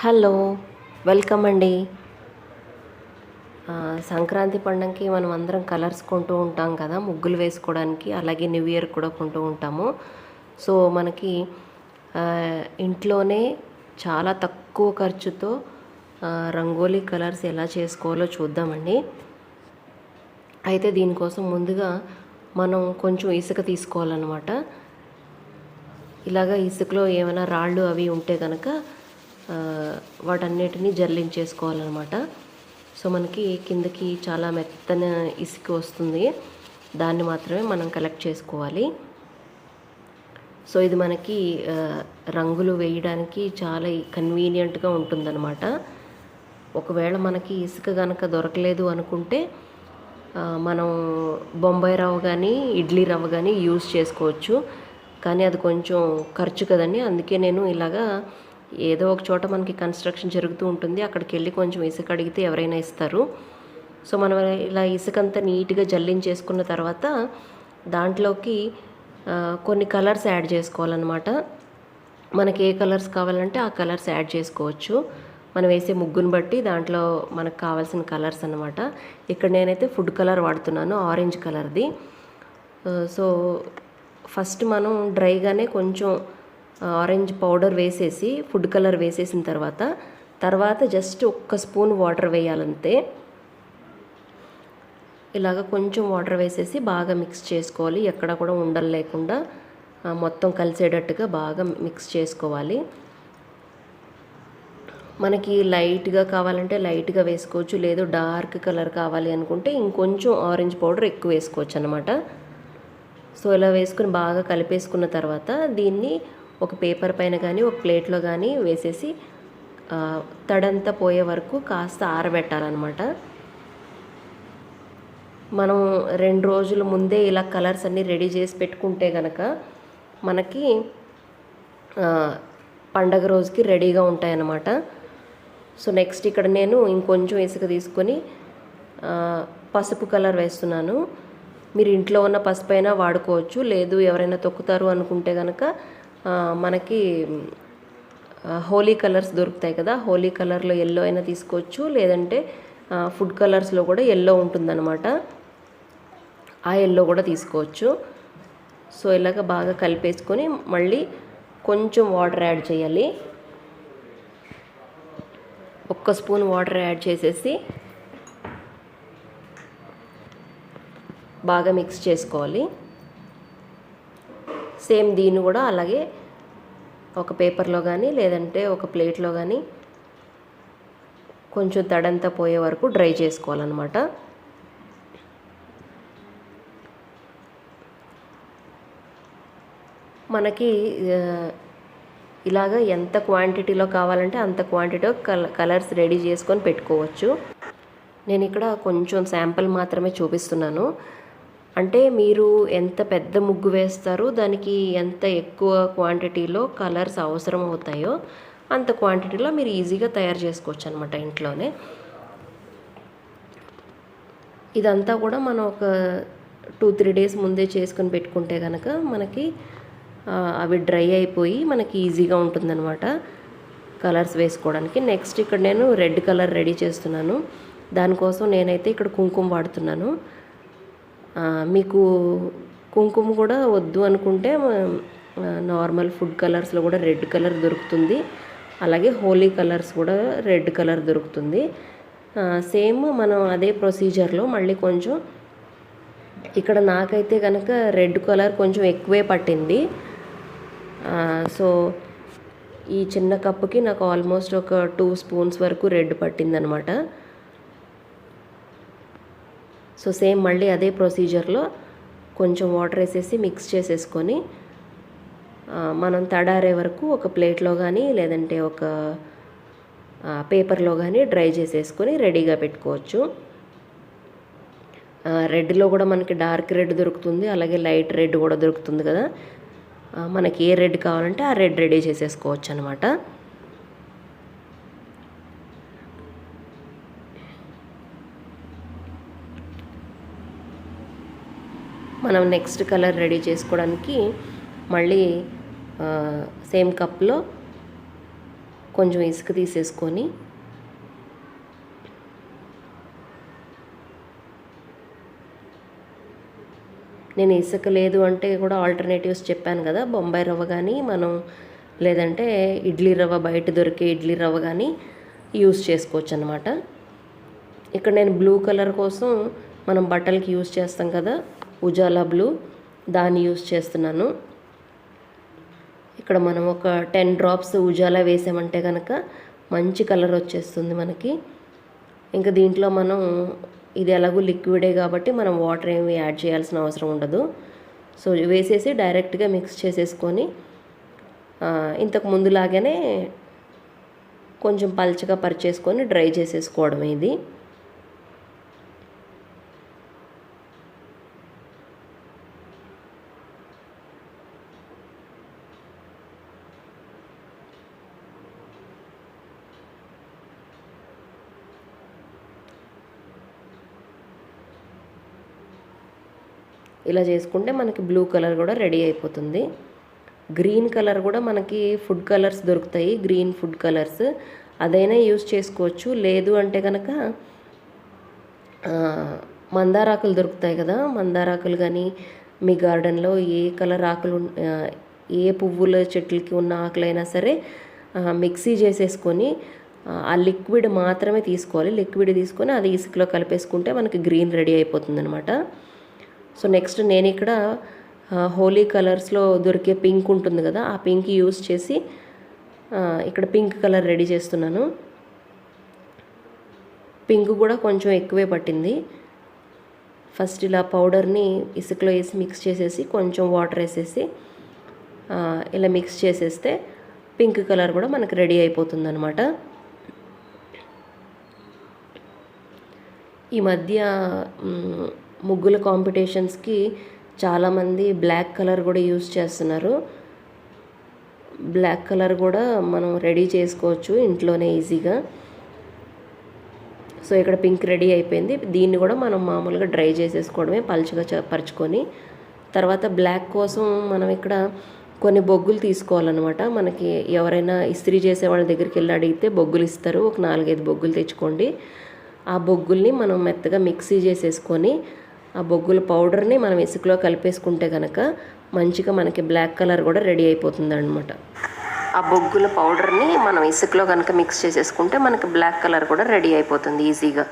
Hello welcome అండి. సంక్రాంతి పండగకి మనం అందరం కలర్స్ కొంటూ ఉంటాం కదా ముగ్గులు వేసుకోవడానికి అలాగే న్యూ ఇయర్ కూడా కొంటూ ఉంటాము. సో మనకి ఇంట్లోనే చాలా తక్కువ ఖర్చుతో రంగోలీ కలర్స్ ఎలా చేసుకోవాలో చూద్దామండి. అయితే దీనికోసం ముందుగా మనం కొంచెం ఇసుక తీసుకోవాలన్నమాట. ఇలాగ ఇసుకలో ఏమైనా రాళ్ళు అవి ఉంటే కనుక వాటన్నిటిని జల్లించేసుకోవాలన్నమాట సో మనకి కిందకి చాలా మెత్తన ఇసుక వస్తుంది. దాన్ని మాత్రమే మనం కలెక్ట్ చేసుకోవాలి. సో ఇది మనకి రంగులు వేయడానికి చాలా కన్వీనియంట్గా ఉంటుందన్నమాట. ఒకవేళ మనకి ఇసుక కనుక దొరకలేదు అనుకుంటే మనం బొంబాయి రవ్వ కానీ ఇడ్లీ రవ్వ కానీ యూజ్ చేసుకోవచ్చు. కానీ అది కొంచెం ఖర్చు కదండి. అందుకే నేను ఇలాగా ఏదో ఒక చోట మనకి కన్స్ట్రక్షన్ జరుగుతూ ఉంటుంది. అక్కడికి వెళ్ళి కొంచెం ఇసుక అడిగితే ఎవరైనా ఇస్తారు. సో మనం ఇలా ఇసుక అంతా నీట్గా జల్లించేసుకున్న తర్వాత దాంట్లోకి కొన్ని కలర్స్ యాడ్ చేసుకోవాలన్నమాట. మనకి ఏ కలర్స్ కావాలంటే ఆ కలర్స్ యాడ్ చేసుకోవచ్చు. మనం వేసే ముగ్గుని బట్టి దాంట్లో మనకు కావాల్సిన కలర్స్ అన్నమాట. ఇక్కడ నేనైతే ఫుడ్ కలర్ వాడుతున్నాను ఆరెంజ్ కలర్ది. సో ఫస్ట్ మనం డ్రైగానే కొంచెం ఆరెంజ్ పౌడర్ వేసేసి ఫుడ్ కలర్ వేసేసిన తర్వాత తర్వాత జస్ట్ ఒక్క స్పూన్ వాటర్ వేయాలంతే. ఇలాగ కొంచెం వాటర్ వేసేసి బాగా మిక్స్ చేసుకోవాలి. ఎక్కడ కూడా ఉండలు లేకుండా మొత్తం కలిసేటట్టుగా బాగా మిక్స్ చేసుకోవాలి. మనకి లైట్గా కావాలంటే లైట్గా వేసుకోవచ్చు లేదు డార్క్ కలర్ కావాలి అనుకుంటే ఇంకొంచెం ఆరెంజ్ పౌడర్ ఎక్కువ వేసుకోవచ్చు అనమాట సో ఇలా వేసుకుని బాగా కలిపేసుకున్న తర్వాత దీన్ని ఒక పేపర్ పైన కానీ ఒక ప్లేట్లో కానీ వేసేసి తడంతా పోయే వరకు కాస్త ఆరబెట్టాలన్నమాట. మనం రెండు రోజుల ముందే ఇలా కలర్స్ అన్నీ రెడీ చేసి పెట్టుకుంటే కనుక మనకి పండగ రోజుకి రెడీగా ఉంటాయన్నమాట. సో నెక్స్ట్ ఇక్కడ నేను ఇంకొంచెం ఇసుక తీసుకొని పసుపు కలర్ వేస్తున్నాను. మీరు ఇంట్లో ఉన్న పసుపు అయినా వాడుకోవచ్చు లేదు ఎవరైనా తొక్కుతారు అనుకుంటే కనుక మనకి హోలీ కలర్స్ దొరుకుతాయి కదా హోలీ కలర్లో ఎల్లో అయినా తీసుకోవచ్చు లేదంటే ఫుడ్ కలర్స్లో కూడా ఎల్లో ఉంటుందన్నమాట. ఆ ఎల్లో కూడా తీసుకోవచ్చు. సో ఇలాగ బాగా కలిపేసుకొని మళ్ళీ కొంచెం వాటర్ యాడ్ చేయాలి. ఒక్క స్పూన్ వాటర్ యాడ్ చేసేసి బాగా మిక్స్ చేసుకోవాలి. సేమ్ దీన్ని కూడా అలాగే ఒక పేపర్లో కానీ లేదంటే ఒక ప్లేట్లో కానీ కొంచెం తడంతా పోయే వరకు డ్రై చేసుకోవాలన్నమాట. మనకి ఇలాగ ఎంత క్వాంటిటీలో కావాలంటే అంత క్వాంటిటీలో కలర్స్ రెడీ చేసుకొని పెట్టుకోవచ్చు. నేను ఇక్కడ కొంచెం శాంపుల్ మాత్రమే చూపిస్తున్నాను. అంటే మీరు ఎంత పెద్ద ముగ్గు వేస్తారో దానికి ఎంత ఎక్కువ క్వాంటిటీలో కలర్స్ అవసరం అవుతాయో అంత క్వాంటిటీలో మీరు ఈజీగా తయారు చేసుకోవచ్చు అనమాట ఇంట్లోనే. ఇదంతా కూడా మనం ఒక టూ త్రీ డేస్ ముందే చేసుకొని పెట్టుకుంటే కనుక మనకి అవి డ్రై అయిపోయి మనకి ఈజీగా ఉంటుందన్నమాట కలర్స్ వేసుకోవడానికి. నెక్స్ట్ ఇక్కడ నేను రెడ్ కలర్ రెడీ చేస్తున్నాను. దానికోసం నేనైతే ఇక్కడ కుంకుమ వాడుతున్నాను. మీకు కుంకుమ కూడా వద్దు అనుకుంటే నార్మల్ ఫుడ్ కలర్స్లో కూడా రెడ్ కలర్ దొరుకుతుంది. అలాగే హోలీ కలర్స్ కూడా రెడ్ కలర్ దొరుకుతుంది. సేమ్ మనం అదే ప్రొసీజర్లో మళ్ళీ కొంచెం ఇక్కడ నాకైతే కనుక రెడ్ కలర్ కొంచెం ఎక్కువే పట్టింది. సో ఈ చిన్న కప్పుకి నాకు ఆల్మోస్ట్ ఒక టూ స్పూన్స్ వరకు రెడ్ పట్టిందనమాట. సో సేమ్ మళ్ళీ అదే ప్రొసీజర్లో కొంచెం వాటర్ వేసేసి మిక్స్ చేసేసుకొని మనం తడారే వరకు ఒక ప్లేట్లో కానీ లేదంటే ఒక పేపర్లో కానీ డ్రై చేసేసుకొని రెడీగా పెట్టుకోవచ్చు. రెడ్లో కూడా మనకి డార్క్ రెడ్ దొరుకుతుంది అలాగే లైట్ రెడ్ కూడా దొరుకుతుంది కదా. మనకి ఏ రెడ్ కావాలంటే ఆ రెడ్ రెడీ చేసేసుకోవచ్చు అనమాట మనం నెక్స్ట్ కలర్ రెడీ చేసుకోవడానికి మళ్ళీ సేమ్ కప్లో కొంచెం ఇసుక తీసేసుకొని నేను ఇసుక లేదు అంటే కూడా ఆల్టర్నేటివ్స్ చెప్పాను కదా బొంబాయి రవ్వ కానీ మనం లేదంటే ఇడ్లీ రవ్వ బయట దొరికే ఇడ్లీ రవ్వ కానీ యూస్ చేసుకోవచ్చు అనమాట ఇక్కడ నేను బ్లూ కలర్ కోసం మనం బట్టలకి యూస్ చేస్తాం కదా ఉజాలా బ్లూ దాన్ని యూస్ చేస్తున్నాను. ఇక్కడ మనం ఒక టెన్ డ్రాప్స్ ఉజాలా వేసామంటే కనుక మంచి కలర్ వచ్చేస్తుంది మనకి. ఇంకా దీంట్లో మనం ఇది ఎలాగో లిక్విడే కాబట్టి మనం వాటర్ ఏమి యాడ్ చేయాల్సిన అవసరం ఉండదు. సో వేసేసి డైరెక్ట్గా మిక్స్ చేసేసుకొని ఇంతకు ఇంతకు ముందులాగానే కొంచెం పల్చగా పరిచేసుకొని డ్రై చేసేసుకోవడం ఇది. ఇలా చేసుకుంటే మనకి బ్లూ కలర్ కూడా రెడీ అయిపోతుంది. గ్రీన్ కలర్ కూడా మనకి ఫుడ్ కలర్స్ దొరుకుతాయి. గ్రీన్ ఫుడ్ కలర్స్ అదైనా యూస్ చేసుకోవచ్చు. లేదు అంటే కనుక మందారాకులు దొరుకుతాయి కదా. మందారాకులు కానీ మీ గార్డెన్లో ఏ కలర్ ఆకులు ఏ పువ్వుల చెట్లకి ఉన్న ఆకులైనా సరే మిక్సీ చేసేసుకొని ఆ, ఆ లిక్విడ్ మాత్రమే తీసుకోవాలి. లిక్విడ్ తీసుకొని అది ఇసుకలో కలిపేసుకుంటే మనకి గ్రీన్ రెడీ అయిపోతుంది అనమాట సో నెక్స్ట్ నేను ఇక్కడ హోలీ కలర్స్లో దొరికే పింక్ ఉంటుంది కదా ఆ పింక్ యూస్ చేసి ఇక్కడ పింక్ కలర్ రెడీ చేస్తున్నాను. పింక్ కూడా కొంచెం ఎక్కువే పట్టింది. ఫస్ట్ ఇలా పౌడర్ని ఇసుకలో వేసి మిక్స్ చేసేసి కొంచెం వాటర్ వేసేసి ఇలా మిక్స్ చేసేస్తే పింక్ కలర్ కూడా మనకు రెడీ అయిపోతుంది అనమాట ఈ మధ్య ముగ్గుల కాంపిటీషన్స్కి చాలామంది బ్లాక్ కలర్ కూడా యూస్ చేస్తున్నారు. బ్లాక్ కలర్ కూడా మనం రెడీ చేసుకోవచ్చు ఇంట్లోనే ఈజీగా. సో ఇక్కడ పింక్ రెడీ అయిపోయింది. దీన్ని కూడా మనం మామూలుగా డ్రై చేసేసుకోవడమే పలుచగా చ- పరుచుకొని. తర్వాత బ్లాక్ కోసం మనం ఇక్కడ కొన్ని బొగ్గులు తీసుకోవాలన్నమాట. మనకి ఎవరైనా ఇస్త్రీ చేసే వాళ్ళ దగ్గరికి వెళ్ళి అడిగితే బొగ్గులు ఇస్తారు. ఒక నాలుగైదు బొగ్గులు తెచ్చుకోండి. ఆ బొగ్గుల్ని మనం మెత్తగా మిక్సీ చేసేసుకొని ఆ బొగ్గుల పౌడర్ని మనం ఇసుకలో కలిపేసుకుంటే కనుక మంచిగా మనకి బ్లాక్ కలర్ కూడా రెడీ అయిపోతుంది అనమాట ఆ బొగ్గుల పౌడర్ని మనం ఇసుకలో కనుక మిక్స్ చేసేసుకుంటే మనకి బ్లాక్ కలర్ కూడా రెడీ అయిపోతుంది ఈజీగా.